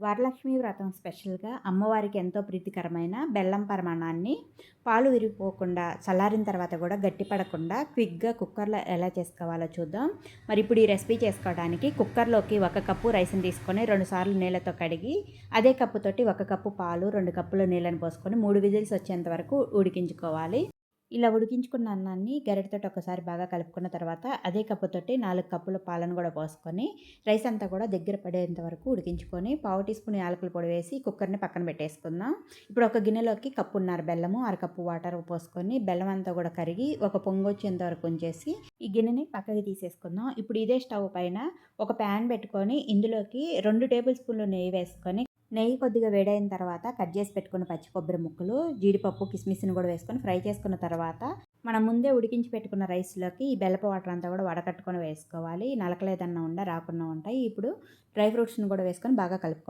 వరలక్ష్మి వ్రతం స్పెషల్గా అమ్మవారికి ఎంతో ప్రీతికరమైన బెల్లం పరిమాణాన్ని పాలు విరిగిపోకుండా చల్లారిన తర్వాత కూడా గట్టిపడకుండా క్విక్గా కుక్కర్లో ఎలా చేసుకోవాలో చూద్దాం. మరి ఇప్పుడు ఈ రెసిపీ చేసుకోవడానికి కుక్కర్లోకి ఒక కప్పు రైస్ని తీసుకొని రెండు సార్లు నీళ్ళతో కడిగి అదే కప్పుతోటి ఒక కప్పు పాలు రెండు కప్పులు నీళ్ళని పోసుకొని మూడు విజిల్స్ వచ్చేంత వరకు ఉడికించుకోవాలి. ఇలా ఉడికించుకున్న అన్నాన్ని గరిటతో ఒకసారి బాగా కలుపుకున్న తర్వాత అదే కప్పుతోటి నాలుగు కప్పుల పాలను కూడా పోసుకొని రైస్ అంతా కూడా దగ్గర పడేంత వరకు ఉడికించుకొని పావు టీ స్పూన్ యాలకుల పొడి వేసి కుక్కర్ని పక్కన పెట్టేసుకుందాం. ఇప్పుడు ఒక గిన్నెలోకి కప్పున్నర బెల్లము అరకప్పు వాటర్ పోసుకొని బెల్లం అంతా కూడా కరిగి ఒక పొంగు వచ్చేంత వరకు ఉంచేసి ఈ గిన్నెని పక్కకి తీసేసుకుందాం. ఇప్పుడు ఇదే స్టవ్ పైన ఒక ప్యాన్ పెట్టుకొని ఇందులోకి రెండు టేబుల్ స్పూన్లు నెయ్యి వేసుకొని నెయ్యి కొద్దిగా వేడైన తర్వాత కట్ చేసి పెట్టుకున్న పచ్చి కొబ్బరి ముక్కలు జీడిపప్పు కిస్మిస్ని కూడా వేసుకొని ఫ్రై చేసుకున్న తర్వాత మనం ముందే ఉడికించి పెట్టుకున్న రైస్లోకి ఈ బెల్లపు వాటర్ అంతా కూడా వడకట్టుకొని వేసుకోవాలి. నలకలేదన్న ఉండ రాకుండా ఉంటాయి. ఇప్పుడు డ్రై ఫ్రూట్స్ని కూడా వేసుకొని బాగా కలుపుకోవాలి.